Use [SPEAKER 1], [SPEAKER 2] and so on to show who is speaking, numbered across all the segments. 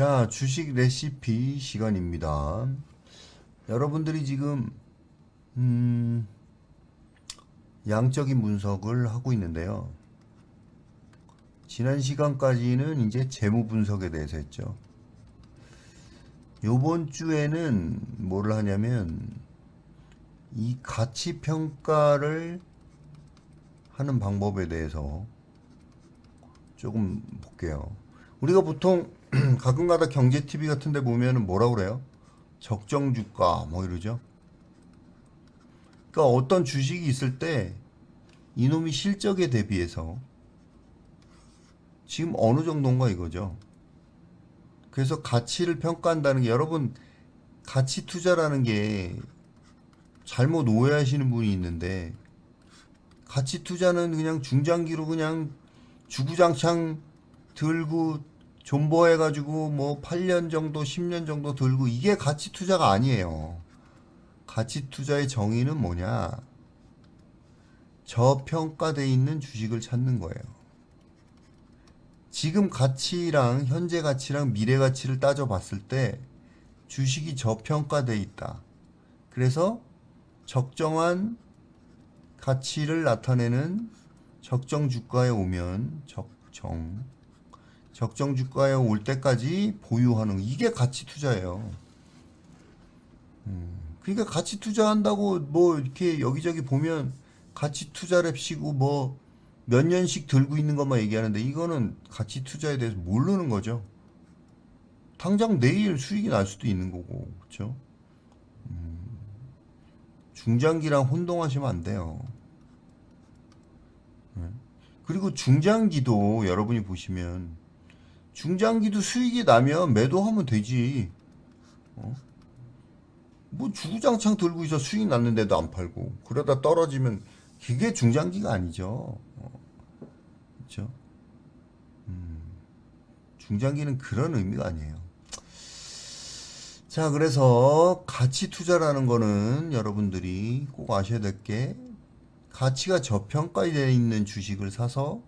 [SPEAKER 1] 자, 주식 레시피 시간입니다. 여러분들이 지금 음, 양적인 분석을 하고 있는데요. 지난 시간까지는 이제 재무 분석에 대해서 했죠. 요번 주에는 뭘 하냐면 이 가치 평가를 하는 방법에 대해서 조금 볼게요. 우리가 보통 가끔가다 경제 TV 같은 데 보면은 뭐라 그래요? 적정 주가 뭐 이러죠. 그러니까 어떤 주식이 있을 때 이놈이 실적에 대비해서 지금 어느 정도인가 이거죠. 그래서 가치를 평가한다는 게 여러분 가치 투자라는 게 잘못 오해하시는 분이 있는데 가치 투자는 그냥 중장기로 그냥 주구장창 들고 존버해가지고 뭐 8년 정도, 10년 정도 들고 이게 가치 투자가 아니에요. 가치 투자의 정의는 뭐냐? 저평가돼 있는 주식을 찾는 거예요. 지금 가치랑 현재 가치랑 미래 가치를 따져봤을 때 주식이 저평가돼 있다. 그래서 적정한 가치를 나타내는 적정 주가에 오면 적정 적정 주가에 올 때까지 보유하는 이게 가치 투자예요. 음, 그러니까 가치 투자한다고 뭐 이렇게 여기저기 보면 가치 투자랩시고 뭐 몇 년씩 들고 있는 것만 얘기하는데 이거는 가치 투자에 대해서 모르는 거죠. 당장 내일 수익이 날 수도 있는 거고 그렇죠? 음, 중장기랑 혼동하시면 안 돼요. 네. 그리고 중장기도 여러분이 보시면 중장기도 수익이 나면 매도하면 되지. 어? 뭐 주구장창 들고 있어 수익 났는데도 안 팔고 그러다 떨어지면 그게 중장기가 아니죠. 어. 그렇죠? 음, 중장기는 그런 의미가 아니에요. 자, 그래서 가치 투자라는 거는 여러분들이 꼭 아셔야 될 게 가치가 저평가되어 있는 주식을 사서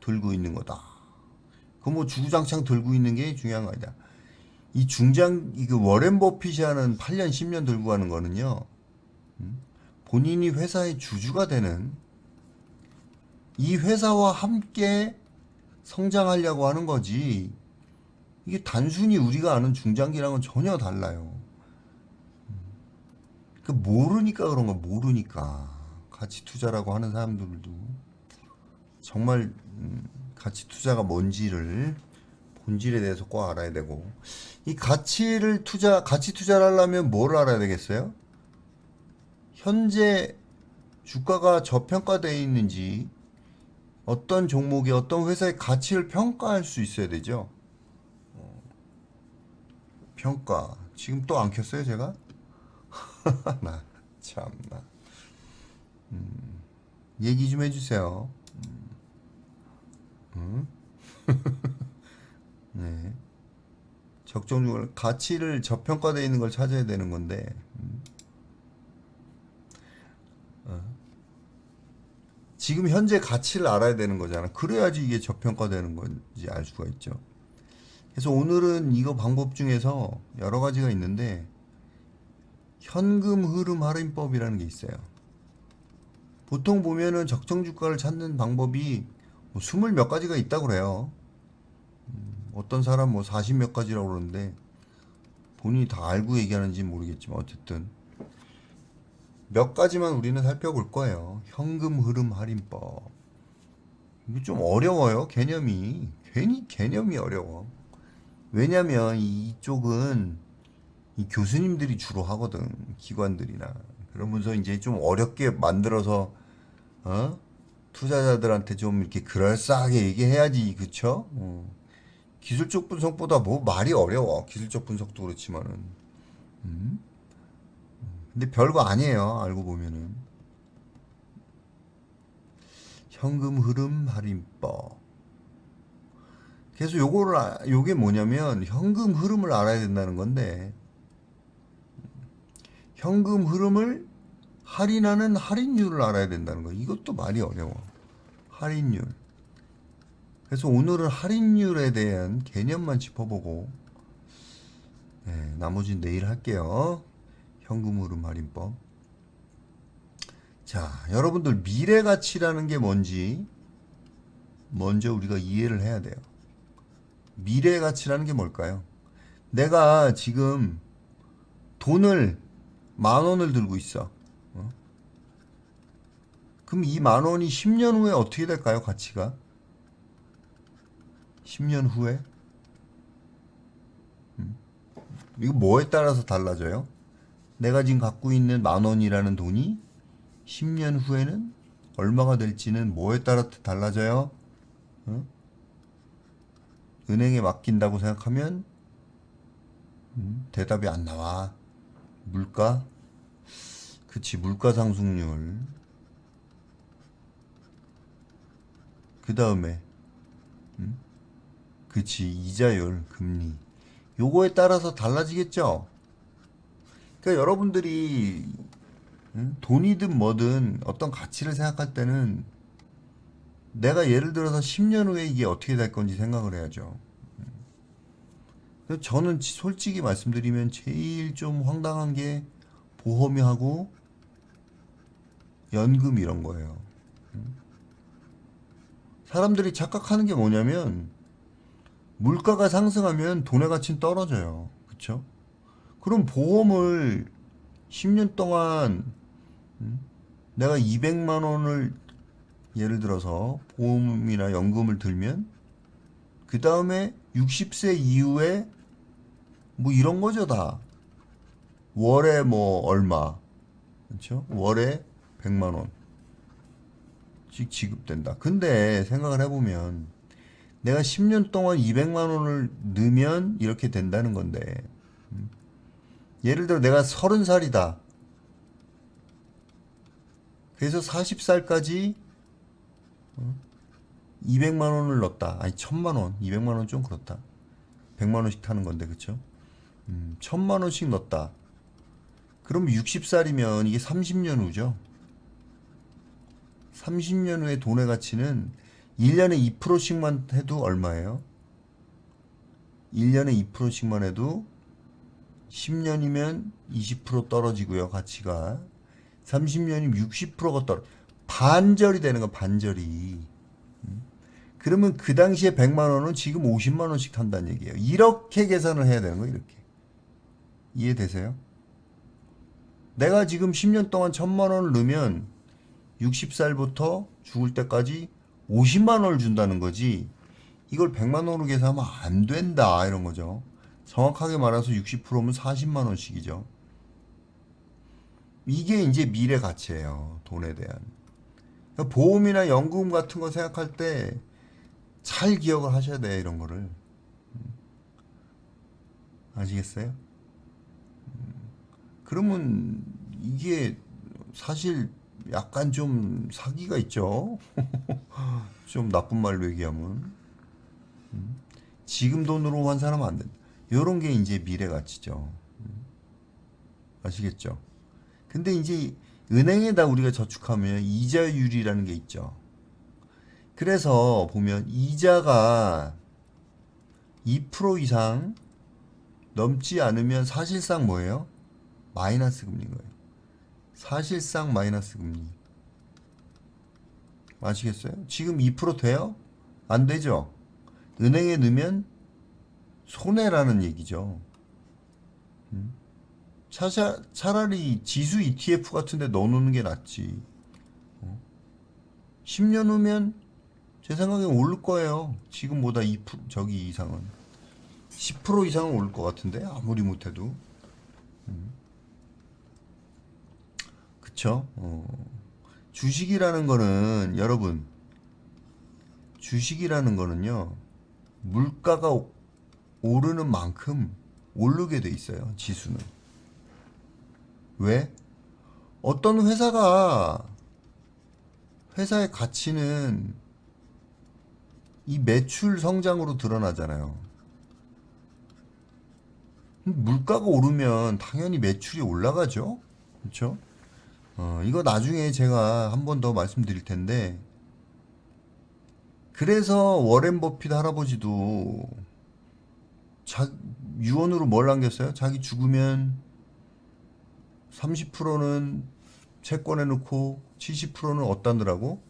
[SPEAKER 1] 들고 있는 거다. 그뭐 주구장창 들고 있는 게 중요한 거 아니다. 이 중장 이그 워렌 버핏이 하는 8년 10년 들고 가는 거는요. 음? 본인이 회사의 주주가 되는 이 회사와 함께 성장하려고 하는 거지. 이게 단순히 우리가 아는 중장기랑은 전혀 달라요. 음. 그 모르니까 그런 거 모르니까 가치 투자라고 하는 사람들도 정말 음, 가치 투자가 뭔지를 본질에 대해서 꼭 알아야 되고 이 가치를 투자 가치 투자를 하려면 뭘 알아야 되겠어요? 현재 주가가 저평가되어 있는지 어떤 종목이 어떤 회사의 가치를 평가할 수 있어야 되죠. 어, 평가 지금 또 안 켰어요 제가? 나 참나. 음, 얘기 좀 해주세요. 음. 네. 적정률 가치를 저평가되어 있는 걸 찾아야 되는 건데. 음. 어. 지금 현재 가치를 알아야 되는 거잖아. 그래야지 이게 저평가되는 건지 알 수가 있죠. 그래서 오늘은 이거 방법 중에서 여러 가지가 있는데 현금 흐름 할인법이라는 게 있어요. 보통 보면은 적정 주가를 찾는 방법이 뭐 스물 몇 가지가 있다고 그래요. 음, 어떤 사람 뭐40몇 가지라고 그러는데 본인이 다 알고 얘기하는지 모르겠지만 어쨌든 몇 가지만 우리는 살펴볼 거예요. 현금 흐름 할인법. 이게 좀 어려워요. 개념이. 괜히 개념이 어려워. 왜냐면 이쪽은 이 교수님들이 주로 하거든. 기관들이나. 그러면서 이제 좀 어렵게 만들어서 어? 투자자들한테 좀 이렇게 그럴싸하게 얘기해야지. 그쵸? 어. 기술적 분석보다 뭐 말이 어려워. 기술적 분석도 그렇지만은. 음? 근데 별거 아니에요. 알고 보면은. 현금 흐름 할인법. 그래서 요거를 아- 요게 뭐냐면 현금 흐름을 알아야 된다는 건데 현금 흐름을 할인하는 할인율을 알아야 된다는 거. 이것도 말이 어려워. 할인율. 그래서 오늘은 할인율에 대한 개념만 짚어보고 네, 나머지는 내일 할게요. 현금 흐름 할인법. 자, 여러분들 미래 가치라는 게 뭔지 먼저 우리가 이해를 해야 돼요. 미래 가치라는 게 뭘까요? 내가 지금 돈을 만 원을 들고 있어. 어? 그럼 이 만 원이 10년 후에 어떻게 될까요? 가치가? 10년 후에? 음? 이거 뭐에 따라서 달라져요? 내가 지금 갖고 있는 만 원이라는 돈이 10년 후에는 얼마가 될지는 뭐에 따라 달라져요? 어? 은행에 맡긴다고 생각하면 음, 대답이 안 나와. 물가? 그치, 물가 상승률. 그 다음에, 음? 그치, 이자율, 금리. 요거에 따라서 달라지겠죠? 그러니까 여러분들이 음, 돈이든 뭐든 어떤 가치를 생각할 때는 내가 예를 들어서 10년 후에 이게 어떻게 될 건지 생각을 해야죠. 그래서 저는 지- 솔직히 말씀드리면 제일 좀 황당한 게 보험하고 연금 이런 거예요. 음. 사람들이 착각하는 게 뭐냐면 물가가 상승하면 돈의 가치는 떨어져요. 그쵸? 그럼 보험을 10년 동안 음, 내가 200만 원을 예를 들어서 보험이나 연금을 들면 그 다음에 60세 이후에 뭐 이런 거죠 다 월에 뭐 얼마 그렇죠 월에 100만 원 씩 지급된다 근데 생각을 해보면 내가 10년 동안 200만 원을 넣으면 이렇게 된다는 건데 음. 예를 들어 내가 30살이다 그래서 40살까지 200만 원을 넣었다. 아니 1000만 원, 200만 원 좀 그렇다. 100만 원씩 타는 건데 그쵸? 음, 1000만 원씩 넣었다. 그럼 60살이면 이게 30년 후죠. 30년 후의 돈의 가치는 1년에 2%씩만 해도 얼마예요? 1년에 2%씩만 해도 10년이면 20% 떨어지고요, 가치가. 30년이면 60%가 떨어. 반절이 되는 거, 반절이. 음? 그러면 그 당시에 100만 원은 지금 50만 원씩 탄다는 얘기예요. 이렇게 계산을 해야 되는 거, 이렇게. 이해되세요? 내가 지금 10년 동안 1000만 원을 넣으면 60살부터 죽을 때까지 50만 원을 준다는 거지. 이걸 100만 원으로 계산하면 안 된다. 이런 거죠. 정확하게 말해서 60%면 40만 원씩이죠. 이게 이제 미래 가치예요. 돈에 대한. 그러니까 보험이나 연금 같은 거 생각할 때 잘 기억을 하셔야 돼요. 이런 거를. 음. 아시겠어요? 음. 그러면 이게 사실 약간 좀 사기가 있죠. 좀 나쁜 말로 얘기하면. 음. 지금 돈으로 환산하면 안 된다. 요런 게 이제 미래 가치죠. 음. 아시겠죠? 근데 이제 은행에다 우리가 저축하면 이자율이라는 게 있죠. 그래서 보면 이자가 2% 이상 넘지 않으면 사실상 뭐예요? 마이너스 금리인 거예요. 사실상 마이너스 금리. 아시겠어요? 지금 2% 돼요? 안 되죠? 은행에 넣으면 손해라는 얘기죠. 음? 차샤, 차라리 지수 ETF 같은 데 넣어놓는 게 낫지. 어? 10년 후면 제 생각엔 오를 거예요. 지금보다 2% 저기 이상은. 10% 이상은 오를 것 같은데 아무리 못해도. 음. 그쵸? 어. 주식이라는 거는 여러분 주식이라는 거는요 물가가 오- 오르는 만큼 오르게 돼 있어요 지수는. 왜? 어떤 회사가 회사의 가치는 이 매출 성장으로 드러나잖아요. 물가가 오르면 당연히 매출이 올라가죠. 그렇죠? 어, 이거 나중에 제가 한 번 더 말씀드릴 텐데 그래서 워렌 버핏 할아버지도 자, 유언으로 뭘 남겼어요? 자기 죽으면 30%는 채권에 넣고 70%는 어디다 넣으라고?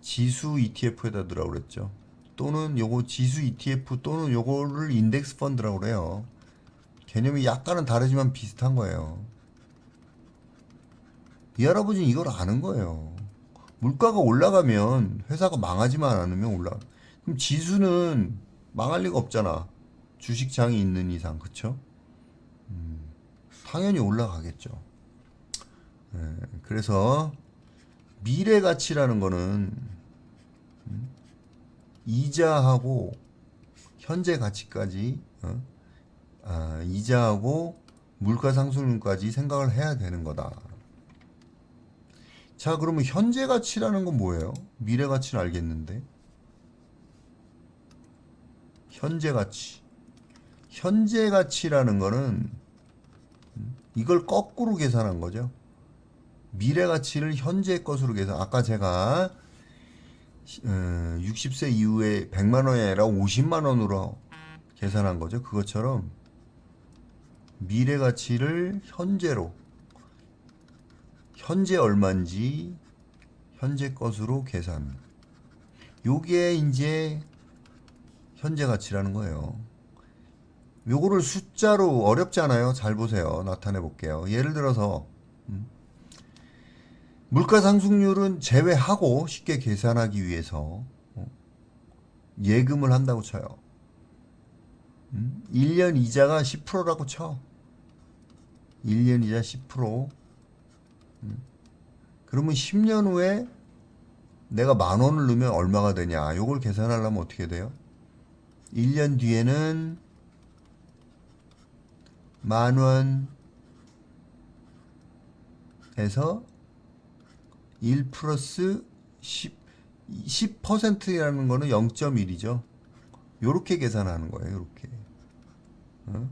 [SPEAKER 1] 지수 ETF에다 넣으라고 그랬죠. 또는 요거 지수 ETF 또는 요거를 인덱스 펀드라고 그래요. 개념이 약간은 다르지만 비슷한 거예요. 이 할아버지는 이걸 아는 거예요. 물가가 올라가면 회사가 망하지만 않으면 올라. 그럼 지수는 망할 리가 없잖아. 주식장이 있는 이상, 그쵸? 음, 당연히 올라가겠죠. 예, 그래서 미래 가치라는 거는 음, 이자하고 현재 가치까지 어? 아, 이자하고 물가 상승률까지 생각을 해야 되는 거다. 자, 그러면 현재 가치라는 건 뭐예요? 미래 가치는 알겠는데. 현재 가치. 현재 가치라는 거는 음, 이걸 거꾸로 계산한 거죠. 미래 가치를 현재 것으로 계산. 아까 제가 어, 60세 이후에 100만 원이 아니라 50만 원으로 계산한 거죠. 그것처럼 미래 가치를 현재로 현재 얼마인지 현재 것으로 계산. 요게 이제 현재 가치라는 거예요. 요거를 숫자로 어렵지 않아요. 잘 보세요. 나타내 볼게요. 예를 들어서 음, 물가 상승률은 제외하고 쉽게 계산하기 위해서 어, 예금을 한다고 쳐요. 음, 1년 이자가 10%라고 쳐. 1년 이자 10%. 음, 그러면 10년 후에 내가 만 원을 넣으면 얼마가 되냐? 요걸 계산하려면 어떻게 돼요? 1년 뒤에는 만 원에서 1 플러스 10, 10%라는 거는 0.1이죠. 요렇게 계산하는 거예요. 요렇게. 어?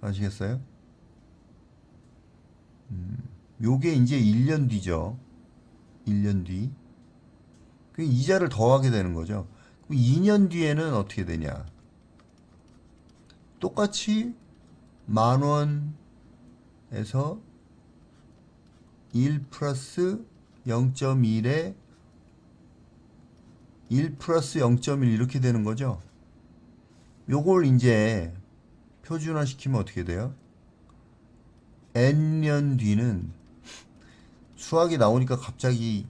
[SPEAKER 1] 아시겠어요? 음, 요게 이제 1년 뒤죠. 1년 뒤. 그 이자를 더하게 되는 거죠. 그럼 2년 뒤에는 어떻게 되냐? 똑같이 만 원에서 1 플러스 0.1에 1 플러스 0.1 이렇게 되는 거죠. 요걸 이제 표준화 시키면 어떻게 돼요? n년 뒤는 수학이 나오니까 갑자기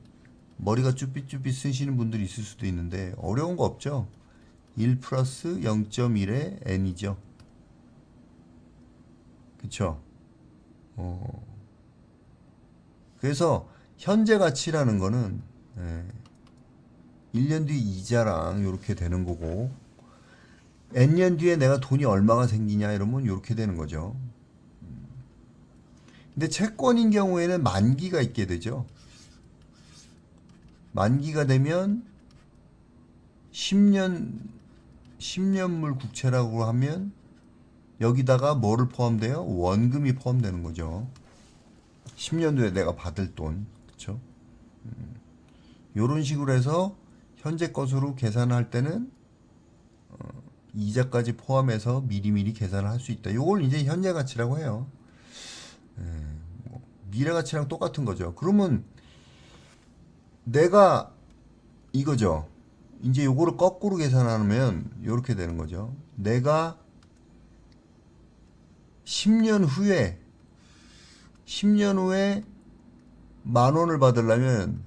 [SPEAKER 1] 머리가 쭈삣쭈삣 쓰시는 분들이 있을 수도 있는데 어려운 거 없죠? 1 플러스 0.1의 n이죠. 그쵸? 어. 그래서 현재 가치라는 거는 예, 1년 뒤 이자랑 이렇게 되는 거고 n년 뒤에 내가 돈이 얼마가 생기냐 이러면 이렇게 되는 거죠. 음. 근데 채권인 경우에는 만기가 있게 되죠. 만기가 되면 10년 10년물 국채라고 하면 여기다가 뭐를 포함돼요? 원금이 포함되는 거죠. 10년 뒤에 내가 받을 돈, 그렇죠? 이런 식으로 해서 현재 것으로 계산할 때는 어, 이자까지 포함해서 미리미리 계산을 할 수 있다. 이걸 이제 현재 가치라고 해요. 예, 뭐 미래 가치랑 똑같은 거죠. 그러면 내가 이거죠. 이제 요거를 거꾸로 계산하면 이렇게 되는 거죠. 내가 10년 후에 10년 후에 만 원을 받으려면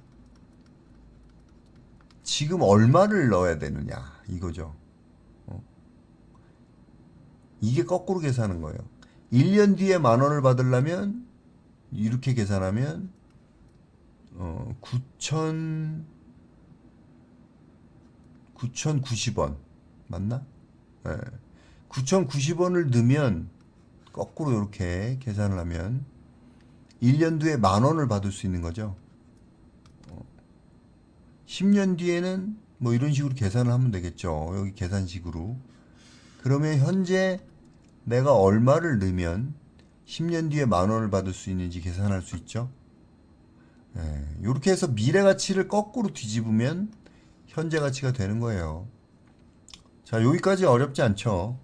[SPEAKER 1] 지금 얼마를 넣어야 되느냐 이거죠. 어. 이게 거꾸로 계산하는 거예요. 1년 뒤에 만 원을 받으려면 이렇게 계산하면 어, 9천 9,090원 맞나? 예. 9,090원을 넣으면 거꾸로 이렇게 계산을 하면 1년 뒤에 만 원을 받을 수 있는 거죠. 어, 10년 뒤에는 뭐 이런 식으로 계산을 하면 되겠죠. 여기 계산식으로. 그러면 현재 내가 얼마를 넣으면 10년 뒤에 만 원을 받을 수 있는지 계산할 수 있죠. 예, 이렇게 해서 미래 가치를 거꾸로 뒤집으면 현재 가치가 되는 거예요. 자, 여기까지 어렵지 않죠.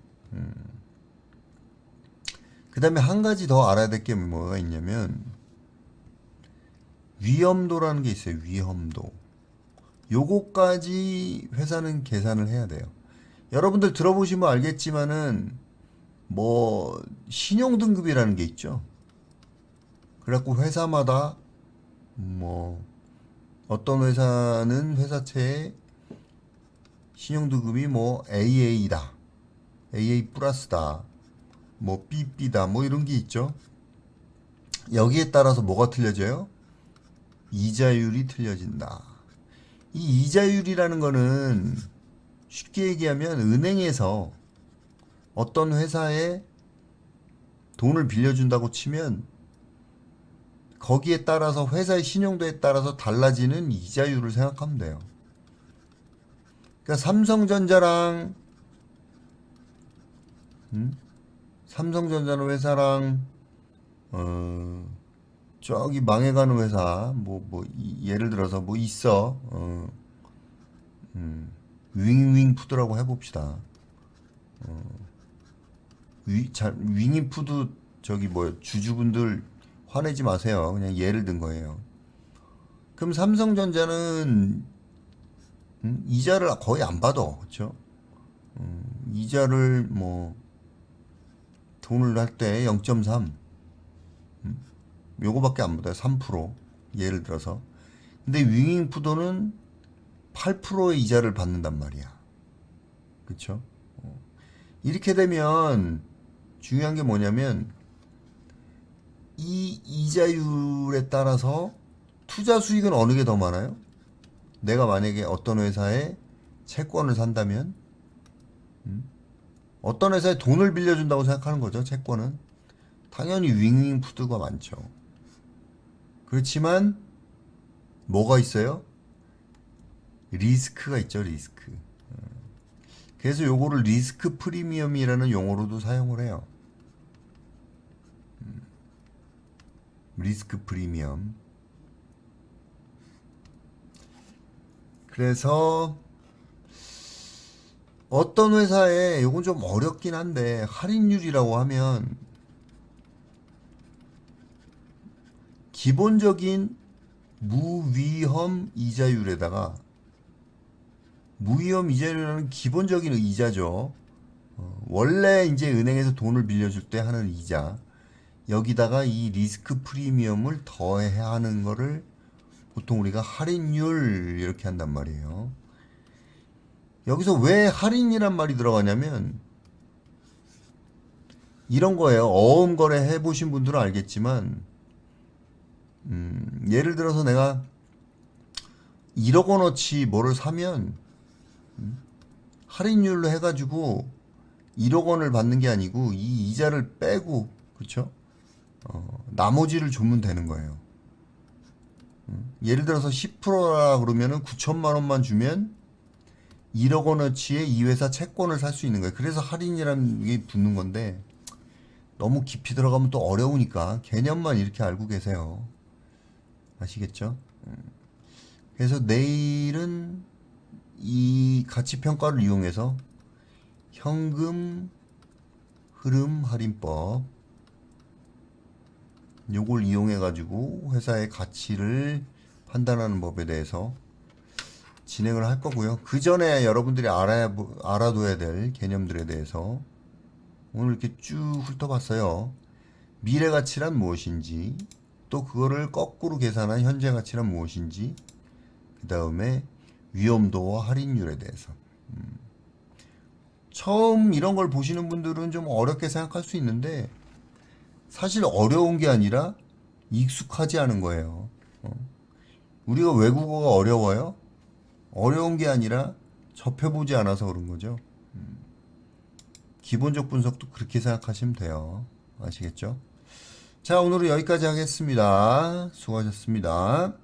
[SPEAKER 1] 그 다음에 한 가지 더 알아야 될 게 뭐가 있냐면 위험도라는 게 있어요. 위험도. 요거까지 회사는 계산을 해야 돼요. 여러분들 들어보시면 알겠지만은 뭐 신용 등급이라는 게 있죠. 그래갖고 회사마다 뭐 어떤 회사는 회사채에 신용 등급이 뭐 AA다. AA 플러스다. 뭐 BB다. 뭐 이런 게 있죠. 여기에 따라서 뭐가 틀려져요? 이자율이 틀려진다. 이 이자율이라는 거는 쉽게 얘기하면 은행에서 어떤 회사에 돈을 빌려준다고 치면 거기에 따라서 회사의 신용도에 따라서 달라지는 이자율을 생각하면 돼요. 그러니까 삼성전자랑 음? 삼성전자는 회사랑 어 저기 망해가는 회사 뭐뭐 예를 들어서 뭐 있어 어, 음, 윙윙 푸드라고 해봅시다. 어, 위, 잘, 윙윙 푸드 저기 뭐 주주분들 화내지 마세요. 그냥 예를 든 거예요. 그럼 삼성전자는 음, 이자를 거의 안 받아, 그렇죠? 음, 이자를 뭐 돈을 할 때 0.3 요거밖에 안 받아요. 3% 예를 들어서. 근데 윙잉 푸도는 8%의 이자를 받는단 말이야. 어. 이렇게 되면 중요한 게 뭐냐면 이 이자율에 따라서 투자 수익은 어느 게 더 많아요? 내가 만약에 어떤 회사에 채권을 산다면 음? 어떤 회사에 돈을 빌려준다고 생각하는 거죠. 채권은 당연히 윙윙 푸드가 많죠. 그렇지만 뭐가 있어요? 리스크가 있죠, 리스크. 그래서 요거를 리스크 프리미엄이라는 용어로도 사용을 해요. 음. 리스크 프리미엄. 그래서 어떤 회사에 요건 좀 어렵긴 한데 할인율이라고 하면 기본적인 무위험 이자율에다가 무위험 이자율은 기본적인 이자죠. 어, 원래 이제 은행에서 돈을 빌려줄 때 하는 이자 여기다가 이 리스크 프리미엄을 더해야 하는 거를 보통 우리가 할인율 이렇게 한단 말이에요. 여기서 왜 할인이란 말이 들어가냐면 이런 거예요. 어음 거래 해보신 분들은 알겠지만 음, 예를 들어서 내가 1억 원어치 뭐를 사면 음, 할인율로 해가지고 1억 원을 받는 게 아니고 이 이자를 빼고 그쵸? 어, 나머지를 주면 되는 거예요. 음, 예를 들어서 10%라 그러면은 9천만 원만 주면 1억 원어치의 이 회사 채권을 살 수 있는 거예요. 그래서 할인이라는 게 붙는 건데 너무 깊이 들어가면 또 어려우니까 개념만 이렇게 알고 계세요. 아시겠죠? 음. 그래서 내일은 이 가치 평가를 이용해서 현금 흐름 할인법 요걸 이용해 가지고 회사의 가치를 판단하는 법에 대해서 진행을 할 거고요. 그 전에 여러분들이 알아야 알아둬야 될 개념들에 대해서 오늘 이렇게 쭉 훑어봤어요. 미래 가치란 무엇인지, 또 그거를 거꾸로 계산한 현재 가치란 무엇인지, 그 다음에 위험도와 할인율에 대해서. 음. 처음 이런 걸 보시는 분들은 좀 어렵게 생각할 수 있는데, 사실 어려운 게 아니라 익숙하지 않은 거예요. 어. 우리가 외국어가 어려워요? 어려운 게 아니라 접해보지 않아서 그런 거죠. 음. 기본적 분석도 그렇게 생각하시면 돼요. 아시겠죠? 자, 오늘은 여기까지 하겠습니다. 수고하셨습니다.